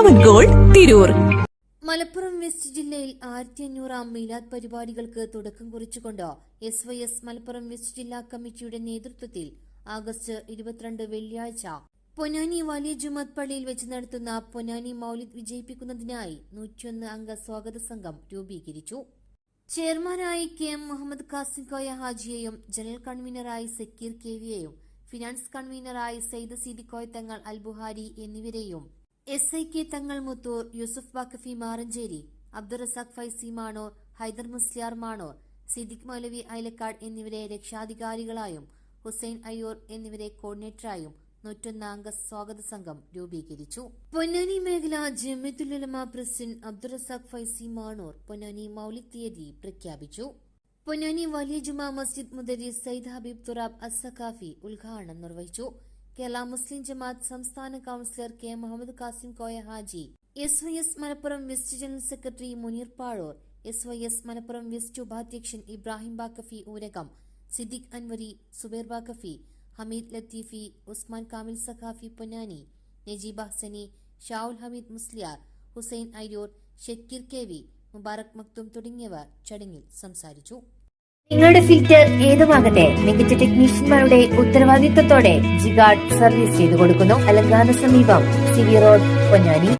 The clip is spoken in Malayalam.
പവൻ ഗോൾഡ് തിരൂർ മലപ്പുറം വെസ്റ്റ് ജില്ലയിൽ ആയിരത്തി അഞ്ഞൂറാം മീലാദ് പരിപാടികൾക്ക് തുടക്കം കുറിച്ചുകൊണ്ട് S Y S Malappuram west ജില്ലാ കമ്മിറ്റിയുടെ നേതൃത്വത്തിൽ ആഗസ്റ്റ് ഇരുപത്തിരണ്ട് വെള്ളിയാഴ്ച പൊന്നാനി വലിയ ജുമത് പള്ളിയിൽ വെച്ച് നടത്തുന്ന പൊന്നാനി മൗലിദ് വിജയിപ്പിക്കുന്നതിനായി നൂറ്റിയൊന്ന് അംഗ സ്വാഗത സംഘം രൂപീകരിച്ചു. ചെയർമാനായി K M Muhammad Qasem Koya ഹാജിയെയും ജനറൽ കൺവീനറായി സക്കീർ കെ വിയെയും ഫിനാൻസ് കൺവീനറായി സയ്യിദ് സീദി കോയ തങ്ങൾ അൽബുഹാരി എന്നിവരെയും എസ് ഐ കെ തങ്ങൾ മുത്തൂർ യൂസുഫ് വഖഫി മാറഞ്ചേരി അബ്ദുറസാഖ് ഫൈസി മാണൂർ ഹൈദർ മുസ്ലിയാർ മാണൂർ സിദ്ദിഖ് മൗലവി ഐലക്കാട് എന്നിവരെ രക്ഷാധികാരികളായും ഹുസൈൻ അയ്യൂർ എന്നിവരെ കോർഡിനേറ്ററായും നൂറ്റൊന്ന് അംഗ സ്വാഗത സംഘം രൂപീകരിച്ചു. പൊന്നാനി മേഖല ജമിയത്തുലമ പ്രസിഡന്റ് അബ്ദുറസാഖ് ഫൈസി മാണൂർ പൊന്നാനി മൗലിക് തീയതി പ്രഖ്യാപിച്ചു. പൊന്നാനി വലിയ ജുമാ മസ്ജിദ് മുദരി സയ്യിദ് ഹബീബ് തുറാബ് അസഖാഫി ഉദ്ഘാടനം നിർവഹിച്ചു. കേരള മുസ്ലിം ജമാഅത്ത് സംസ്ഥാന councillor K Muhammad Kasim Koya Haji. S Y S Malappuram west general secretary Muneer Pazhoor. S Y S Malappuram west ഉപാധ്യക്ഷൻ ഇബ്രാഹിം ബാക്കഫി ഊരകം. സിദ്ദിഖ് അൻവരി സുബൈർ ബാക്കഫി. ഹമീദ് ലത്തീഫി ഉസ്മാൻ കാമിൽ സഖാഫി പൊന്നാനി. നജീബ് ഹസനി ഷാവുൽ ഹമീദ് മുസ്ലിയാർ ഹുസൈൻ അയ്യൂർ ഷക്കീർ കെ വി മുബാറക് മക്തും തുടങ്ങിയവർ ചടങ്ങിൽ സംസാരിച്ചു. നിങ്ങളുടെ ഫിൽറ്റർ ഏതുമാകട്ടെ മികച്ച ടെക്നീഷ്യന്മാരുടെ ഉത്തരവാദിത്തത്തോടെ ജിഗാർഡ് സർവീസ് ചെയ്തു കൊടുക്കുന്നു അലങ്കാന സമീപം സിവി റോഡ് പൊന്നാനി.